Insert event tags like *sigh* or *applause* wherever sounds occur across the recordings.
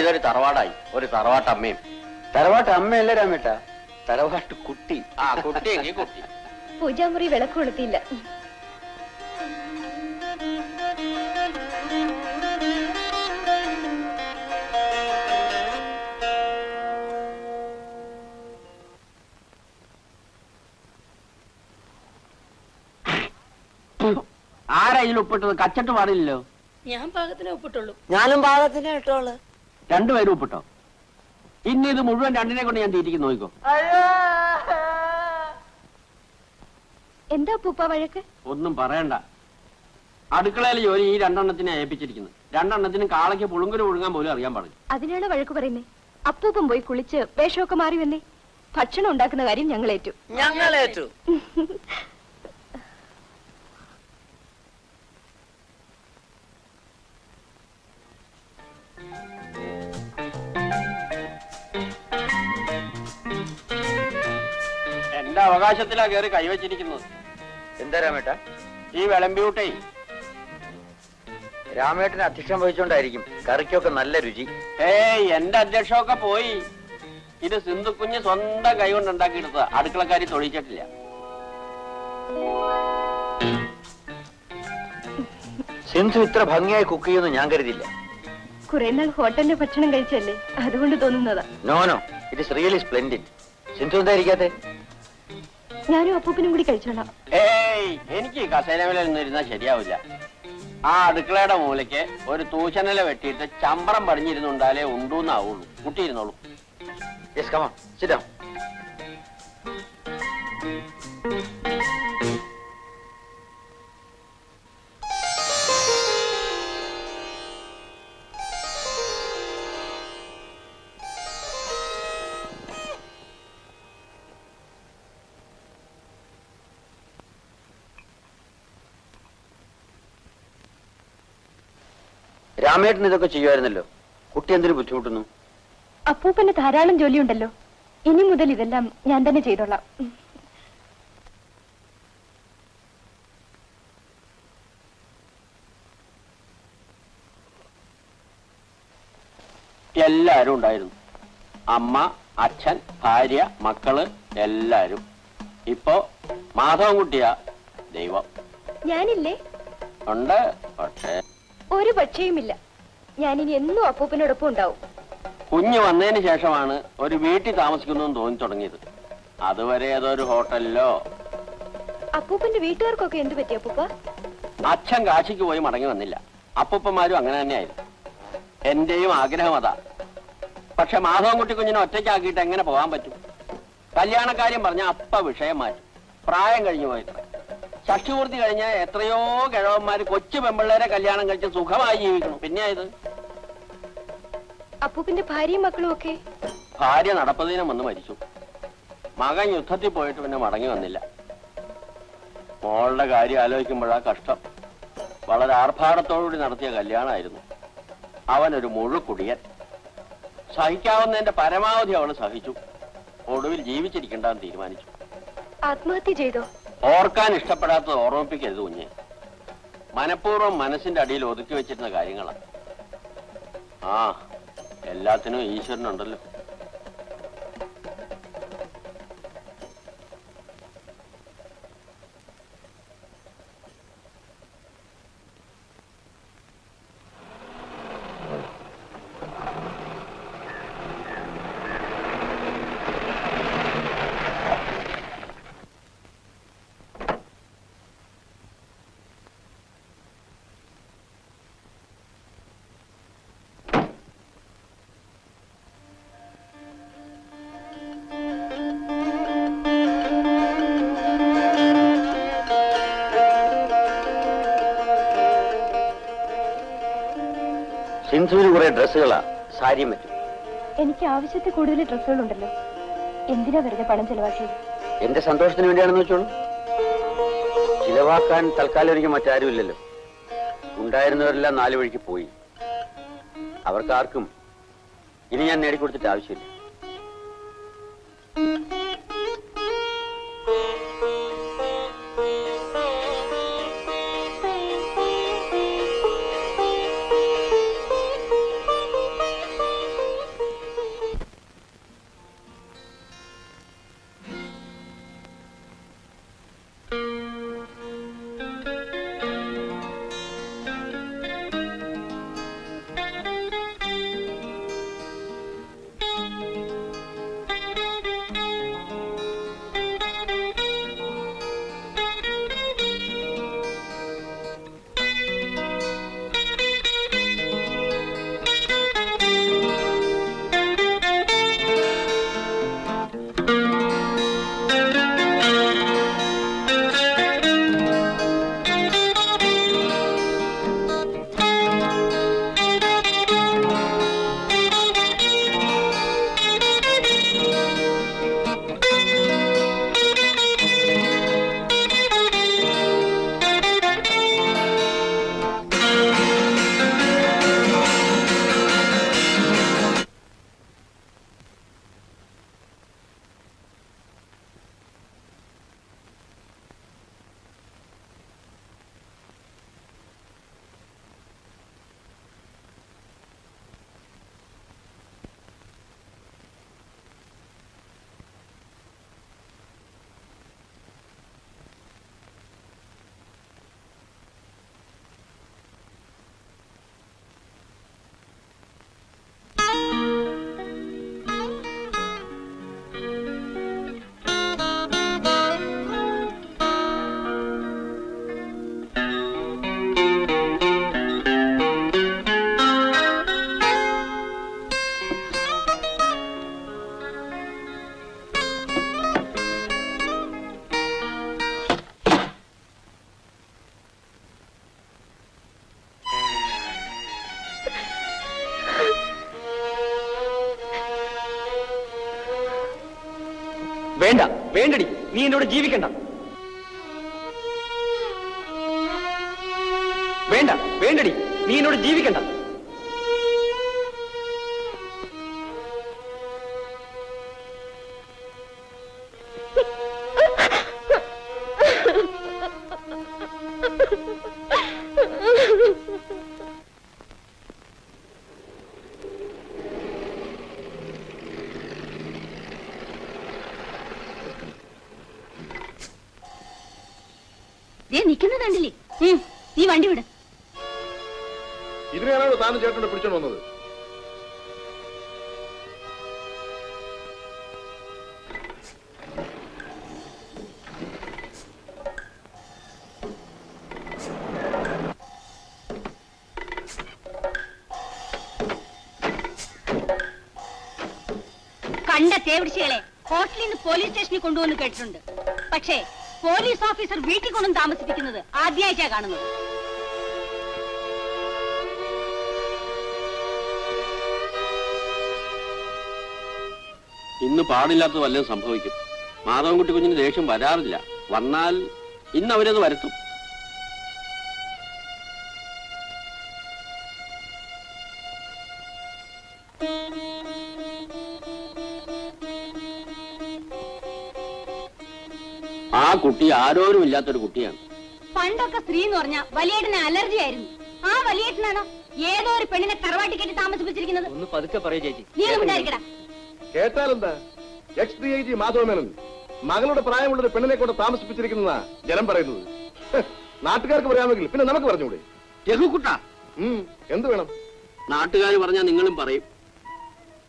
ഇപ്പോഴിതൊരു തറവാടായി. ഒരു തറവാട്ടമ്മയും. തറവാട്ട് അമ്മയല്ല രാമേട്ട? തറവാട്ട് കുട്ടി. ആ കുട്ടിയെങ്കിൽ കുട്ടി. പൂജാമുറി വിളക്ക് കൊളുത്തിയില്ല. ആരാ ഇതിൽ ഉപ്പിട്ടത്? കച്ചട്ട് പാടില്ലല്ലോ. ഞാൻ പാകത്തിനെ ഒപ്പിട്ടുള്ളൂ ഞാനും പാകത്തിനെ ഇട്ടോൾ. രണ്ടുപേരും ഉപ്പിട്ടോ. ഇനി ഇത് മുഴുവൻ രണ്ടിനെ കൊണ്ട് ഞാൻ തീറ്റിക്ക് നോക്കോ എന്താ പൂപ്പ വഴക്ക്? ഒന്നും പറയണ്ട. അടുക്കളയിൽ ജോലി ഈ രണ്ടെണ്ണത്തിനെ ഏൽപ്പിച്ചിരിക്കുന്നത് രണ്ടെണ്ണത്തിനും കാളയ്ക്ക് പുളുങ്കുരു പുഴുങ്ങാൻ പോലും അറിയാൻ പാടില്ല. അതിനാണ് വഴക്ക് പറയുന്നേ? അപ്പൂപ്പം പോയി കുളിച്ച് വേഷമൊക്കെ മാറി വന്നേ ഭക്ഷണം ഉണ്ടാക്കുന്ന കാര്യം ഞങ്ങൾ ഏറ്റു ഞങ്ങളേറ്റു. *laughs* അവകാശത്തിലാ കയറി കൈവച്ചിരിക്കുന്നത്. എന്താ രാമേട്ട? ഈ വിളമ്പിയൂട്ടേ. രാമേട്ടന് അധ്യക്ഷം വഹിച്ചോണ്ടായിരിക്കും കറിക്കൊക്കെ നല്ല രുചി. ഏയ് എന്റെ അധ്യക്ഷമൊക്കെ പോയി. ഇത് സിന്ധു കുഞ്ഞ് സ്വന്തം കൈ കൊണ്ട് ഉണ്ടാക്കിയെടുത്ത അടുക്കളക്കാരി തൊഴിച്ചിട്ടില്ല. സിന്ധു ഇത്ര ഭംഗിയായി കുക്ക് ചെയ്യുമെന്ന് ഞാൻ കരുതില്ല കുറെ നാൾ ഹോട്ടലിന്റെ ഭക്ഷണം കഴിച്ചല്ലേ? അതുകൊണ്ട് തോന്നുന്നതാ. No no no it is really splendid Sindhu എന്താ ഇരിക്കാത്തെ? ഞാനും അപ്പൂപ്പനും കൂടി കഴിച്ചോളാം. ഏയ് എനിക്ക് കസേരമേലിൽ ഇരുന്നാ ശരിയാവില്ല. ആ അടുക്കളയുടെ മൂലയ്ക്ക് ഒരു തൂശനില വെട്ടിയിട്ട് ചമ്പറം പടിഞ്ഞിരുന്നുണ്ടാലേ ഉണ്ടൂന്നാവുള്ളൂ. കുട്ടിയിരുന്നോളൂ. യെസ് കമാ സിറ്റ് രാമേട്ടൻ ഇതൊക്കെ ചെയ്യുമായിരുന്നല്ലോ. കുട്ടി എന്തിനു ബുദ്ധിമുട്ടുന്നു? അപ്പൂപ്പന് ധാരാളം ജോലിയുണ്ടല്ലോ. ഇനി മുതൽ ഇതെല്ലാം ഞാൻ തന്നെ ചെയ്തോളാം. എല്ലാരും ഉണ്ടായിരുന്നു. അമ്മ അച്ഛൻ ഭാര്യ മക്കൾ എല്ലാരും. ഇപ്പോ മാധവൻകുട്ടിയാ ദൈവം. ഞാനില്ലേ? ഉണ്ട് പക്ഷേ ഒരു പക്ഷേയുമില്ല. ഞാനിനി എന്നും അപ്പൂപ്പനോടൊപ്പം ഉണ്ടാവും. കുഞ്ഞ് വന്നതിന് ശേഷമാണ് ഒരു വീട്ടിൽ താമസിക്കുന്നു തോന്നി തുടങ്ങിയത്. അതുവരെ ഏതൊരു ഹോട്ടലിലോ? അപ്പൂപ്പന്റെ വീട്ടുകാർക്കൊക്കെ എന്ത് പറ്റി അപ്പൂപ്പ? അച്ഛൻ കാശിക്ക് പോയി മടങ്ങി വന്നില്ല. അപ്പൂപ്പന്മാരും അങ്ങനെ തന്നെയായിരുന്നു. എന്റെയും ആഗ്രഹം അതാ. പക്ഷെ മാധവൻകുട്ടി കുഞ്ഞിനെ ഒറ്റയ്ക്കാക്കിയിട്ട് എങ്ങനെ പോകാൻ പറ്റും? കല്യാണക്കാര്യം പറഞ്ഞ അപ്പ വിഷയം മാറ്റും. പ്രായം കഴിഞ്ഞു പോയിട്ട് ചക്ഷുപൂർത്തി കഴിഞ്ഞ എത്രയോ കിഴവന്മാര് കൊച്ചു പെമ്പിള്ളേരെ കല്യാണം കഴിച്ച് സുഖമായി ജീവിക്കണം പിന്നെ ഇത്? അപ്പൂപ്പിന്റെ ഭാര്യയും മക്കളും ഒക്കെ? ഭാര്യ നടപ്പതിനും വന്ന് മരിച്ചു. മകൻ യുദ്ധത്തിൽ പോയിട്ട് പിന്നെ മടങ്ങി വന്നില്ല. മോളുടെ കാര്യം ആലോചിക്കുമ്പോഴാ കഷ്ടം. വളരെ ആർഭാടത്തോടുകൂടി നടത്തിയ കല്യാണമായിരുന്നു. അവനൊരു മുഴുക്കുടിയൻ സഹിക്കാവുന്നതിന്റെ പരമാവധി അവൾ സഹിച്ചു. ഒടുവിൽ ജീവിച്ചിരിക്കണ്ടെന്ന് തീരുമാനിച്ചു. ആത്മഹത്യ ചെയ്തോ? ഓർക്കാൻ ഇഷ്ടപ്പെടാത്തത് ഓർമ്മിപ്പിക്കരുത് കുഞ്ഞ്. മനഃപൂർവം മനസ്സിന്റെ അടിയിൽ ഒതുക്കി വെച്ചിരുന്ന കാര്യങ്ങളാണ് ആ എല്ലാത്തിനും ഈശ്വരനുണ്ടല്ലോ. ഡ്രസ്സുകളാ? സാരിയും പറ്റും എനിക്ക് ആവശ്യത്തിൽ കൂടുതൽ ഡ്രസ്സുകളുണ്ടല്ലോ. എന്തിനാ വെറുതെ പണം ചെലവാക്കിയത്? എന്റെ സന്തോഷത്തിന് വേണ്ടിയാണെന്ന് വെച്ചോളൂ. ചിലവാക്കാൻ തൽക്കാലം എനിക്ക് മറ്റാരും ഇല്ലല്ലോ ഉണ്ടായിരുന്നവരെല്ലാം നാലു വഴിക്ക് പോയി. അവർക്കാർക്കും ഇനി ഞാൻ നേടിക്കൊടുത്തിട്ട് ആവശ്യമില്ല. വേണ്ടടി നീ എന്നോട് ജീവിക്കണ്ട. വേണ്ട വേണ്ടടി നീ എന്നോട് ജീവിക്കണ്ട. കണ്ട തേവിടിച്ചുകളെ ഹോട്ടലിൽ നിന്ന് പോലീസ് സ്റ്റേഷനിൽ കൊണ്ടുവന്ന് കേട്ടിട്ടുണ്ട്. പക്ഷേ പോലീസ് ഓഫീസർ വീട്ടിൽ കൊണ്ടും താമസിപ്പിക്കുന്നത് ആദ്യമായിട്ടാ കാണുന്നത്. ഇന്ന് പാടില്ലാത്തത് വല്ലതും സംഭവിക്കും. മാധവൻകുട്ടി കുഞ്ഞിന് ദേഷ്യം വരാറില്ല. വന്നാൽ ഇന്ന് അവരത് വരുത്തും. കുട്ടി ആരോരും ഇല്ലാത്തൊരു കുട്ടിയാണ്. പണ്ടൊക്കെ സ്ത്രീ എന്ന് പറഞ്ഞാൽ വലിയേട്ടന് അലർജി ആയിരുന്നു. ആ വലിയേട്ടനാണോ ഏതോ ഒരു പെണ്ണിനെ കറവാട്ടി കെട്ടി താമസിപ്പിച്ചിരിക്കുന്നത്? ഒന്ന് പതുക്കെ പറയൂ ചേച്ചി. നീ ഒന്നും ഉണ്ടായിരിക്കടാ കേട്ടാലെന്താ? Ex D I G Madhava Menon മകളുടെ പ്രായമുള്ള ഒരു പെണ്ണിനെ കൊണ്ട് താമസിപ്പിച്ചിരിക്കുന്ന ജനം പറയുന്നത്. നാട്ടുകാർക്ക് പറയാമെങ്കിൽ പിന്നെ നമുക്ക് പറഞ്ഞുകൂടെ? രഘുക്കുട്ട ഉം, എന്ത് വേണം? നാട്ടുകാർ പറഞ്ഞാൽ നിങ്ങളും പറയും.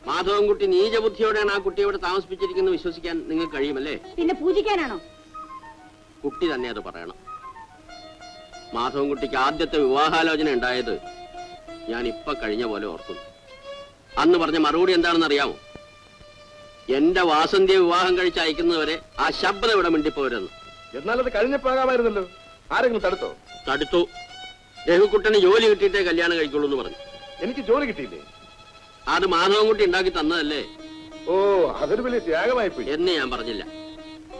മാധവൻകുട്ടി നീചബുദ്ധിയോടെയാണ് ആ കുട്ടിയെ ഇവിടെ താമസിപ്പിച്ചിരിക്കുന്നത് വിശ്വസിക്കാൻ നിങ്ങൾക്ക് കഴിയുമല്ലേ? പിന്നെ പൂജിക്കാനാണോ? കുട്ടി തന്നെ അത് പറയണം. മാധവൻകുട്ടിക്ക് ആദ്യത്തെ വിവാഹാലോചന ഉണ്ടായത് ഞാൻ ഇപ്പൊ കഴിഞ്ഞ പോലെ ഓർക്കുന്നു അന്ന് പറഞ്ഞ മറുപടി എന്താണെന്ന് അറിയാമോ എന്റെ വാസന്തിയെ വിവാഹം കഴിച്ച് അയക്കുന്നവരെ ആ ശബ്ദം ഇവിടെ മിണ്ടിപ്പോരെന്ന് എന്നാൽ അത് കഴിഞ്ഞപ്പോകാമായിരുന്നല്ലോ ആരെങ്കിലും തടുത്തോ? തടുത്തു. രഘുക്കുട്ടന് ജോലി കിട്ടിയിട്ടേ കല്യാണം കഴിക്കുള്ളൂ എന്ന് പറഞ്ഞു. എനിക്ക് ജോലി കിട്ടിയില്ലേ? അത് മാധവൻകുട്ടി ഉണ്ടാക്കി തന്നതല്ലേ? ഓ അതൊരു വലിയ ത്യാഗമായി എന്നെ ഞാൻ പറഞ്ഞില്ല.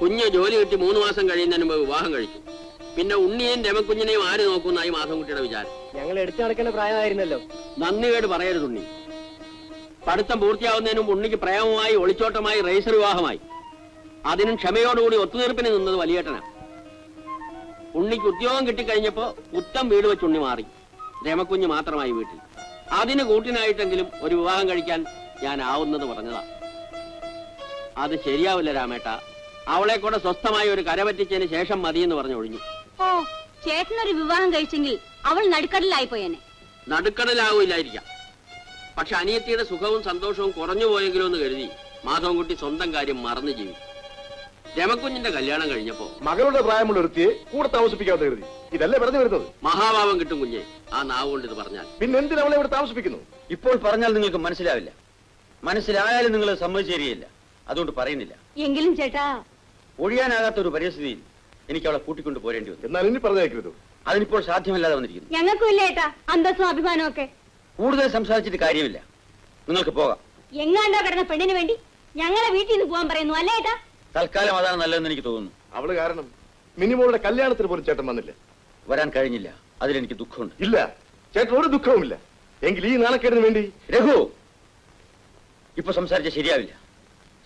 കുഞ്ഞ് ജോലി കിട്ടി മൂന്ന് മാസം കഴിയുന്നതിന് മുമ്പ് വിവാഹം കഴിച്ചു. പിന്നെ ഉണ്ണിയെയും രമക്കുഞ്ഞിനെയും ആര് നോക്കുന്നായി മാധവൻകുട്ടിയുടെ വിചാരം? ഞങ്ങൾ എടുത്തു നടക്കേണ്ട പ്രായമായിരുന്നല്ലോ. നന്ദികേട് പറയരുത് ഉണ്ണി. പഠിത്തം പൂർത്തിയാവുന്നതിന് മുമ്പ് ഉണ്ണിക്ക് പ്രേമമായി ഒളിച്ചോട്ടമായി റേസർ വിവാഹമായി. അതിനും ക്ഷമയോടുകൂടി ഒത്തുതീർപ്പിന് നിന്നത് വലിയേട്ടനാ ഉണ്ണിക്ക് ഉദ്യോഗം കിട്ടിക്കഴിഞ്ഞപ്പോ ഉത്തം വീട് വെച്ച് ഉണ്ണി മാറി. രമക്കുഞ്ഞ് മാത്രമായി വീട്ടിൽ. അതിന് കൂട്ടിനായിട്ടെങ്കിലും ഒരു വിവാഹം കഴിക്കാൻ ഞാൻ ആവുന്നത് പറഞ്ഞതാ. അത് ശരിയാവില്ല രാമേട്ട. അവളെ കൂടെ സ്വസ്ഥമായി ഒരു കരപറ്റിച്ചതിന് ശേഷം മതിയെന്ന് പറഞ്ഞു ഒഴിഞ്ഞു. ഓ ചേട്ടനൊരു വിവാഹം കഴിച്ചെങ്കിൽ അവൾ നടുക്കടലായി പോയേനെ നടുക്കടലാവൂലായിരിക്കാം പക്ഷെ അനിയത്തിയുടെ സുഖവും സന്തോഷവും കുറഞ്ഞു പോയെങ്കിലോ എന്ന് കരുതി മാധവൻകുട്ടി സ്വന്തം കാര്യം മറന്നു ജീവിക്കും രമക്കുഞ്ഞിന്റെ കല്യാണം കഴിഞ്ഞപ്പോ മകളുടെ പ്രായമുള്ള ഒരുത്തിയെ കൂടെ താമസിപ്പിക്കാതെ കരുതി. ഇതല്ലേ പറഞ്ഞു വരുന്നത്? മഹാഭാവം കിട്ടും കുഞ്ഞെ. ആ നാവ് കൊണ്ട് ഇത് പറഞ്ഞാൽ. പിന്നെ എന്തിനാ അവളെ ഇവിടെ താമസിപ്പിക്കുന്നു? ഇപ്പോൾ പറഞ്ഞാൽ നിങ്ങൾക്ക് മനസ്സിലാവില്ല. മനസ്സിലായാലും നിങ്ങൾ സമ്മതിച്ചു തരികയില്ല അതുകൊണ്ട് പറയുന്നില്ല. എങ്കിലും ചേട്ടാ. ഒഴിയാനാകാത്ത ഒരു പരിസ്ഥിതിയിൽ എനിക്ക് അവളെ കൂട്ടിക്കൊണ്ട് പോരേണ്ടി വന്നു. എന്നാൽ ഇനി പറഞ്ഞേക്കരുത്? അതിനിപ്പോൾ സാധ്യമല്ലാതെ വന്നിരിക്കുന്നു. ഞങ്ങൾക്കും ഇല്ല ഏട്ടാ അന്തസ്സും അഭിമാനവും ഒക്കെ. കൂടുതൽ സംസാരിച്ചിട്ട് കാര്യമില്ല. നിങ്ങൾക്ക് പോകാം. എങ്ങാണ്ടോ കിടന്ന പെണ്ണിന് വേണ്ടി ഞങ്ങളെ വീട്ടിൽ നിന്ന് പോകാൻ പറയുന്നു അല്ലേ ഏട്ടാ തൽക്കാലം അതാണ് നല്ലതെന്ന് എനിക്ക് തോന്നുന്നു. അവൾ കാരണം മിനിമോളുടെ കല്യാണത്തിന് പോലും ചേട്ടൻ വന്നില്ല. വരാൻ കഴിഞ്ഞില്ല. അതിലെനിക്ക് ദുഃഖമുണ്ട്. ഇല്ല. ചേട്ടൻ ഒരു ദുഃഖവുമില്ല. എങ്കിൽ ഈ നാണക്കേടിന് വേണ്ടി രഘു! ഇപ്പൊ സംസാരിച്ച ശരിയാവില്ല.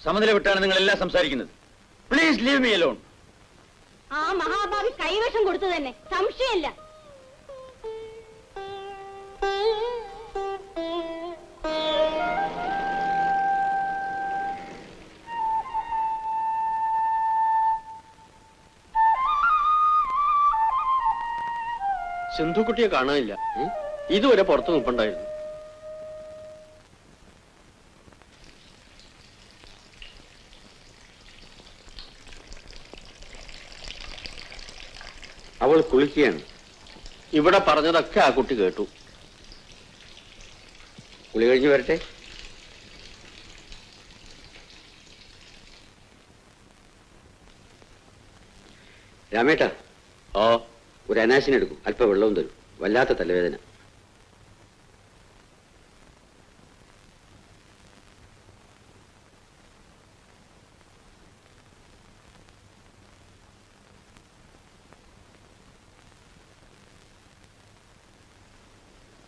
സമനില വിട്ടാണ് നിങ്ങൾ എല്ലാം സംസാരിക്കുന്നത്. പ്ലീസ് ലീവ് മീ അലോൺ ആ മഹാഭാവി കൈവശം കൊടുത്തു തന്നെ. സംശയമില്ല. സിന്ധുക്കുട്ടിയെ കാണാനില്ല. ഇതുവരെ പുറത്തു നിൽപ്പുണ്ടായിരുന്നു. അവൾ കുളിക്കുകയാണ് ഇവിടെ പറഞ്ഞതൊക്കെ ആ കുട്ടി കേട്ടു. കുളി കഴിഞ്ഞ് വരട്ടെ. രാമേട്ടാ ഓ ഒരു അനാശിനെടുക്കും അല്പം വെള്ളവും തരും. വല്ലാത്ത തലവേദന.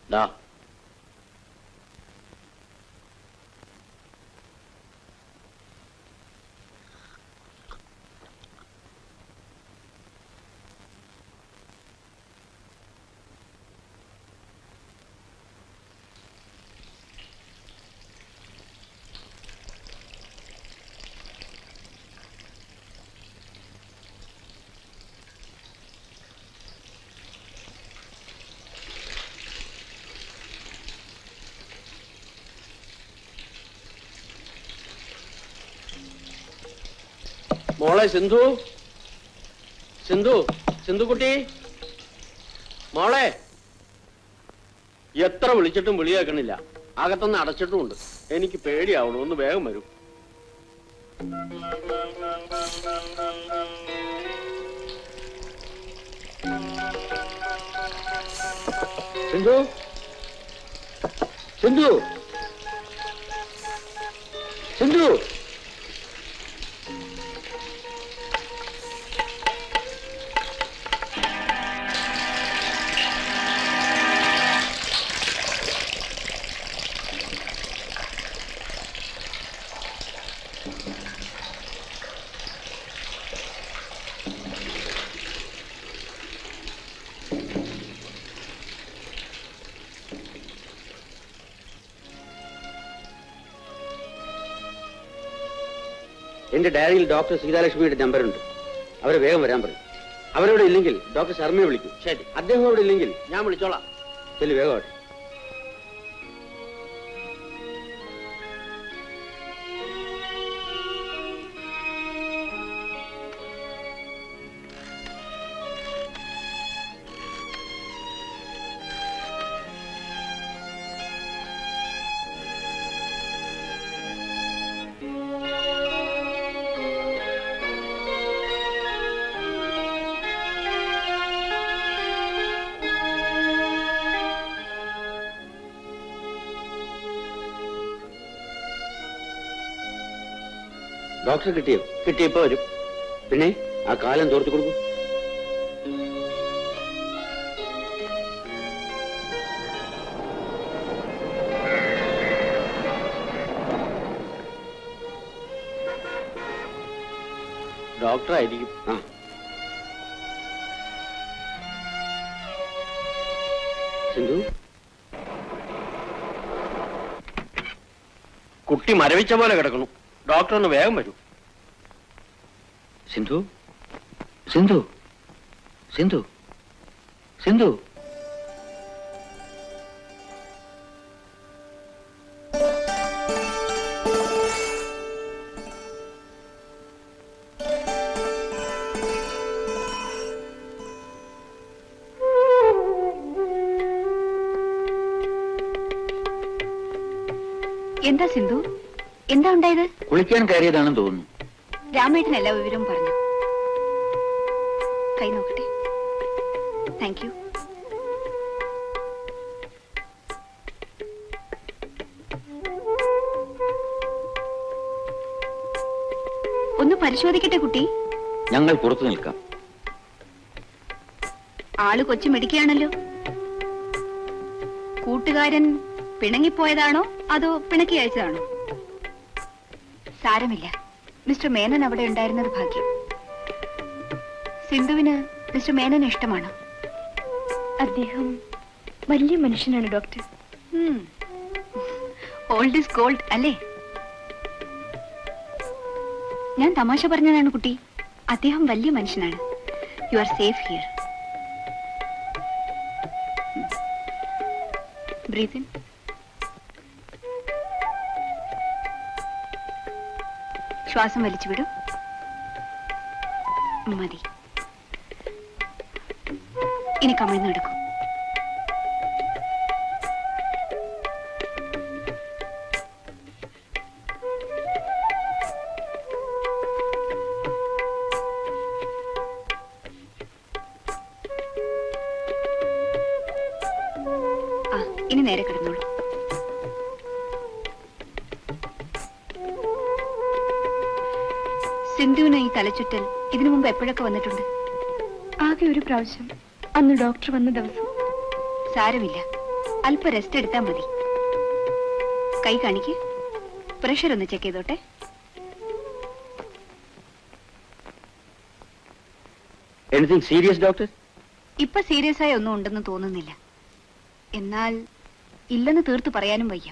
那 മോളെ സിന്ധു. സിന്ധു സിന്ധുക്കുട്ടി. മോളെ എത്ര വിളിച്ചിട്ടും വിളിയാക്കണില്ല അകത്തൊന്ന് അടച്ചിട്ടുമുണ്ട് എനിക്ക് പേടിയാവണം. ഒന്ന് വേഗം വരൂ. സിന്ധു. സിന്ധു. സിന്ധു. എന്റെ ഡയറിയിൽ ഡോക്ടർ സീതാലക്ഷ്മിയുടെ നമ്പറുണ്ട്. അവരെ വേഗം വരാൻ പറയും. അവരവിടെ ഇല്ലെങ്കിൽ ഡോക്ടർ ശർമ്മയെ വിളിക്കും. ശരി. അദ്ദേഹം അവിടെ ഇല്ലെങ്കിൽ ഞാൻ വിളിച്ചോളാം. ചെല്ലു വേഗം ഡോക്ടറെ കിട്ടിയോ? കിട്ടിയപ്പോ വരും. പിന്നെ ആ കാലം തോർത്തു കൊടുക്കും. ഡോക്ടർ ആയിരിക്കും ആ. സിന്ധു? കുട്ടി മരവിച്ച പോലെ കിടക്കണു ഡോക്ടർ ഒന്ന് വേഗം വരൂ സിന്ധു സിന്ധു സിന്ധു സിന്ധു എന്താ സിന്ധു എന്താ ഉണ്ടായത്? കുളിക്കാൻ കയറിയതാണെന്ന് തോന്നുന്നു. രാമേട്ടൻ എല്ലാ വിവരവും പറഞ്ഞു. കൈ നോക്കട്ടെ. താങ്ക് യു ഒന്ന് പരിശോധിക്കട്ടെ കുട്ടി. ഞങ്ങൾ പുറത്തു നിൽക്കാം. ആൾ കൊച്ചു മെടിക്കുകയാണല്ലോ കൂട്ടുകാരൻ പിണങ്ങിപ്പോയതാണോ അതോ പിണക്കി അയച്ചതാണോ? സാരമില്ല. മിസ്റ്റർ മേനൻ അവിടെ ഉണ്ടായിരുന്നത് ഭാഗ്യം. സിന്ധുവിന് മിസ്റ്റർ മേനൻ ഇഷ്ടമാണോ? അദ്ദേഹം വലിയ മനുഷ്യനാണ് ഡോക്ടർ. ഓൾഡ് ഇസ് ഗോൾഡ് അല്ലേ? ഞാൻ തമാശ പറഞ്ഞതാണ് കുട്ടി. അദ്ദേഹം വലിയ മനുഷ്യനാണ്. You are safe here breathe ശ്വാസം വലിച്ചു വിടും. മതി. ഇനി കമിഴ്ന്നെടുക്കും സിന്ധുവിന് ഈ തലച്ചുറ്റൽ ഇതിനു മുമ്പ് എപ്പോഴൊക്കെ വന്നിട്ടുണ്ട്? ആകെ ഒരു പ്രാവശ്യം. അന്ന് ഡോക്ടർ വന്ന ദിവസം. സാരമില്ല. അല്പ റെസ്റ്റ് എടുത്താൽ മതി. കൈ കാണിക്ക്. പ്രഷർ ഒന്ന് ചെക്ക് ചെയ്തോട്ടെ. എനിത്തിങ് സീരിയസ് ഡോക്ടർ ഇപ്പൊ സീരിയസ് ആയ ഒന്നും ഉണ്ടെന്ന് തോന്നുന്നില്ല. എന്നാൽ ഇല്ലെന്ന് തീർത്തു പറയാനും വയ്യ.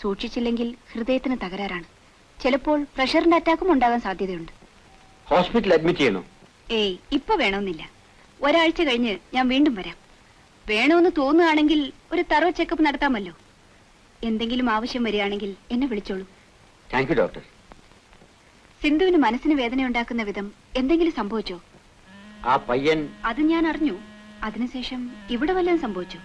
സൂക്ഷിച്ചില്ലെങ്കിൽ ഹൃദയത്തിന് തകരാറാണ്. ചിലപ്പോൾ പ്രഷറിന്റെ അറ്റാക്കും ഉണ്ടാകാൻ സാധ്യതയുണ്ട്. ഹോസ്പിറ്റൽ അഡ്മിറ്റ് ചെയ്യണോ ഏയ് ഇപ്പൊ വേണമെന്നില്ല. ഒരാഴ്ച കഴിഞ്ഞ് ഞാൻ വീണ്ടും വരാം. വേണമെന്ന് തോന്നുകയാണെങ്കിൽ ഒരു തറോ ചെക്കപ്പ് നടത്താമല്ലോ. എന്തെങ്കിലും ആവശ്യം വരികയാണെങ്കിൽ എന്നെ വിളിച്ചോളൂ. താങ്ക് യു ഡോക്ടർ സിന്ധുവിന് മനസ്സിന് വേദന ഉണ്ടാക്കുന്ന വിധം എന്തെങ്കിലും സംഭവിച്ചോ? ആ പയ്യൻ അത് ഞാൻ അറിഞ്ഞു. അതിനുശേഷം ഇവിടെ വല്ലതും സംഭവിച്ചു?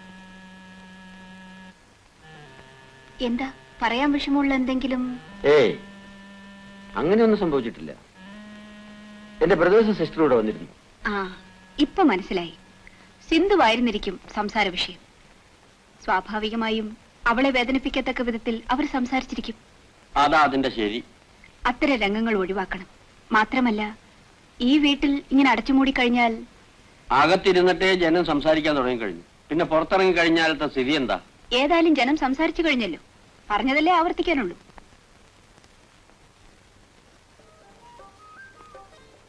എന്താ? പറയാൻ വിഷമമുള്ള എന്തെങ്കിലും? ഏയ് അങ്ങനെയൊന്നും സംഭവിച്ചിട്ടില്ല. എന്റെ ബ്രദേഴ്സും സിസ്റ്ററും ഇവിടെ വന്നിരുന്നു. ആ ഇപ്പൊ മനസ്സിലായി. സിന്ധുവായിരുന്നിരിക്കും സംസാര വിഷയം. സ്വാഭാവികമായും അവളെ വേദനിപ്പിക്കത്തക്ക വിധത്തിൽ അവർ സംസാരിച്ചിരിക്കും. അതാ അതിന്റെ ശരി. അത്തരം രംഗങ്ങൾ ഒഴിവാക്കണം. മാത്രമല്ല ഈ വീട്ടിൽ ഇങ്ങനെ അടച്ചുമൂടി കഴിഞ്ഞാൽ അകത്തിരുന്നിട്ടേ ജനം സംസാരിക്കാൻ തുടങ്ങി കഴിഞ്ഞു. പിന്നെ പുറത്തിറങ്ങി കഴിഞ്ഞാലത്തെ സ്ഥിതി എന്താ? ഏതായാലും ജനം സംസാരിച്ചു കഴിഞ്ഞല്ലോ. പറഞ്ഞതല്ലേ ആവർത്തിക്കാനുള്ളൂ.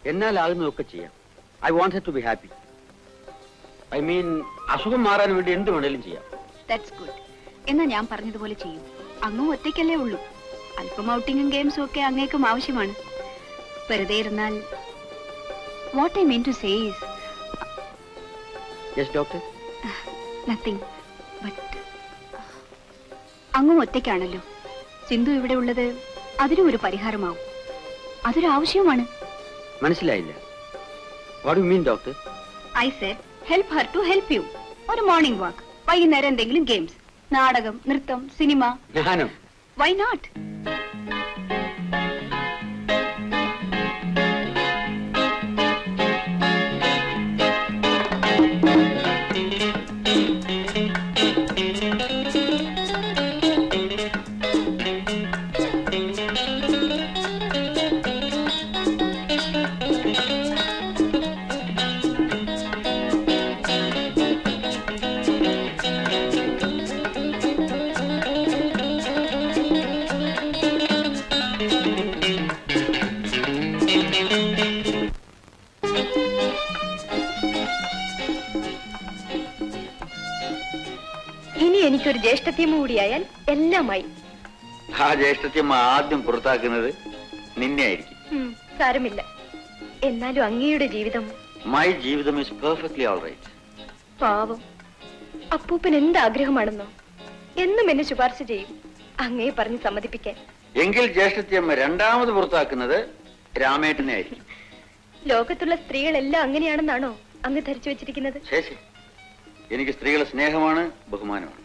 എന്നാൽ ആകുന്നതൊക്കെ ചെയ്യാം. I want to be happy I mean അസുഖം മാറാൻ വേണ്ടി എന്ത് വേണേലും ചെയ്യാം. ദാറ്റ്സ് ഗുഡ് എന്നാ ഞാൻ പറഞ്ഞതുപോലെ ചെയ്യും. അങ്ങും ഒറ്റയ്ക്കല്ലേ ഉള്ളൂ. അല്പം ഔട്ടിങ്ങും ഗെയിംസും ഒക്കെ അങ്ങേക്കും ആവശ്യമാണ്. വെറുതെ ഇരുന്നാൽ what I mean to says yes doctor nothing but അങ്ങും ഒറ്റയ്ക്കാണല്ലോ. സിന്ധു ഇവിടെ ഉള്ളത് അതിനും ഒരു പരിഹാരമാവും. അതൊരു ആവശ്യവുമാണ് മനസ്സിലായില്ല. What you mean doctor I said help her to help you ഒരു മോർണിംഗ് വാക്ക് വൈകുന്നേരം എന്തെങ്കിലും ഗെയിംസ് നാടകം നൃത്തം സിനിമ ഞാനോ? വൈ നോട്ട് എല്ലാമായി ആ ജ്യേഷ്ഠത്യമ്മ ആദ്യം പുറത്താക്കുന്നത് നിന്നെ ആയിരിക്കും. സാരമില്ല. എന്നാലും അങ്ങയുടെ ജീവിതം മൈ ജീവിതം ഇസ് പെർഫെക്റ്റ്ലി ഓൾ റൈറ്റ് പാവം. അപ്പൂപ്പൻ എന്ത് ആഗ്രഹമാണെന്നോ എന്നും എന്നെ ശുപാർശ ചെയ്യും. അങ്ങയെ പറഞ്ഞ് സമ്മതിപ്പിക്കാൻ. എങ്കിൽ ജ്യേഷ്ഠത്യമ്മ രണ്ടാമത് പുറത്താക്കുന്നത് രാമേട്ടനെ ആയിരിക്കും. *laughs* ലോകത്തുള്ള സ്ത്രീകളെല്ലാം അങ്ങനെയാണെന്നാണോ അങ്ങ് ധരിച്ചു വെച്ചിരിക്കുന്നത്? ശേഷി എനിക്ക് സ്ത്രീകളെ സ്നേഹമാണ് ബഹുമാനമാണ്.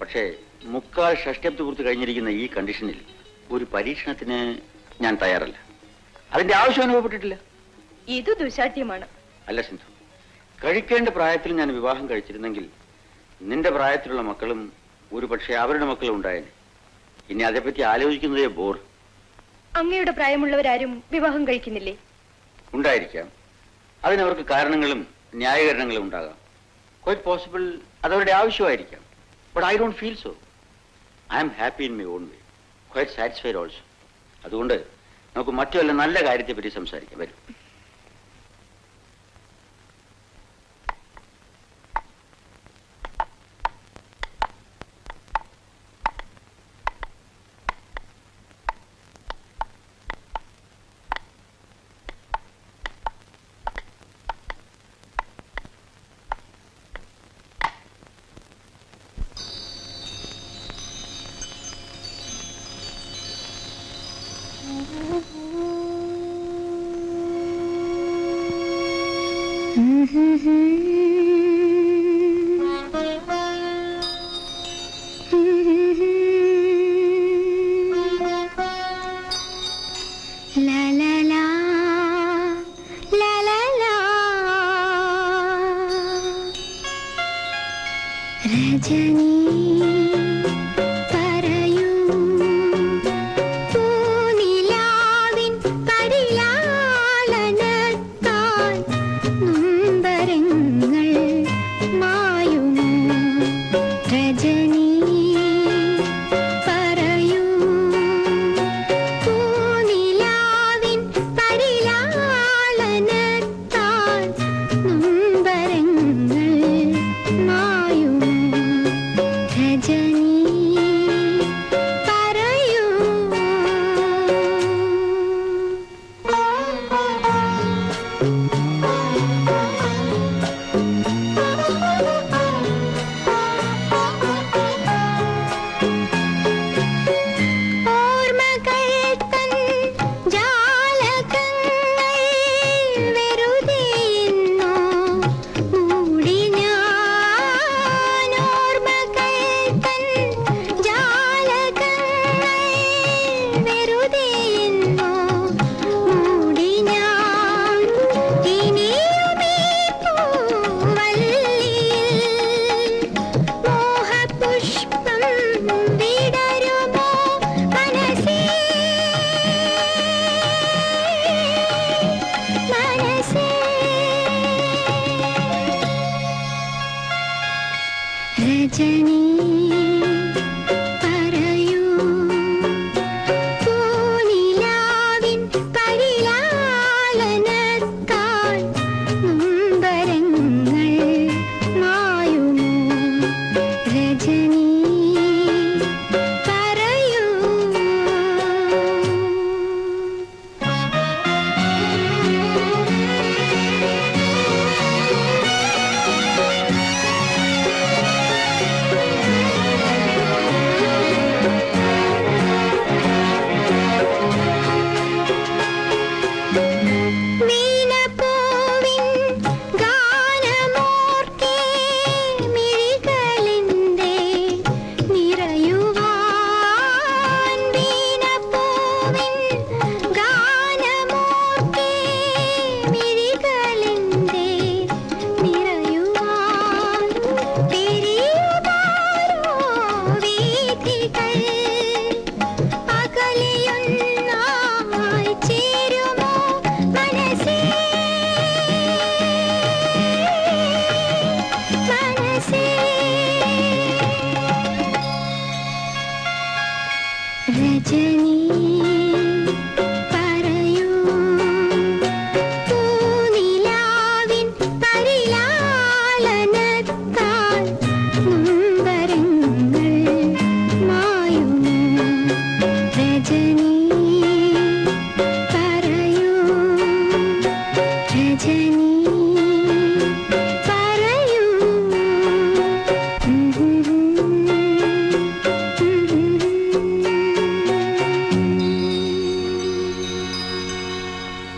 പക്ഷേ മുക്കാൽ ഷഷ്ടിയബ്ദ കുറിച്ച് കഴിഞ്ഞിരിക്കുന്ന ഈ കണ്ടീഷനിൽ ഒരു പരീക്ഷണത്തിന് ഞാൻ തയ്യാറല്ല. അതിന്റെ ആവശ്യം അനുഭവപ്പെട്ടിട്ടില്ല. ഇത് ദുശാഠ്യമാണ്. അല്ല സിന്ധു. കഴിക്കേണ്ട പ്രായത്തിൽ ഞാൻ വിവാഹം കഴിച്ചിരുന്നെങ്കിൽ നിന്റെ പ്രായത്തിലുള്ള മക്കളും ഒരു പക്ഷേ അവരുടെ മക്കളും ഉണ്ടായേനെ. ഇനി അതേപ്പറ്റി ആലോചിക്കുന്നതേ ബോർ. അങ്ങയുടെ പ്രായമുള്ളവരാരും വിവാഹം കഴിക്കുന്നില്ലേ? ഉണ്ടായിരിക്കാം. അതിനവർക്ക് കാരണങ്ങളും ന്യായീകരണങ്ങളും ഉണ്ടാകാം. ക്വൈറ്റ് പോസിബിൾ അതവരുടെ ആവശ്യമായിരിക്കാം. But I don't feel so I am happy in my own way quite satisfied also അതുകൊണ്ട് നമുക്ക് മറ്റു വല്ല നല്ല കാര്യത്തെപ്പറ്റി സംസാരിക്കാം. വരും.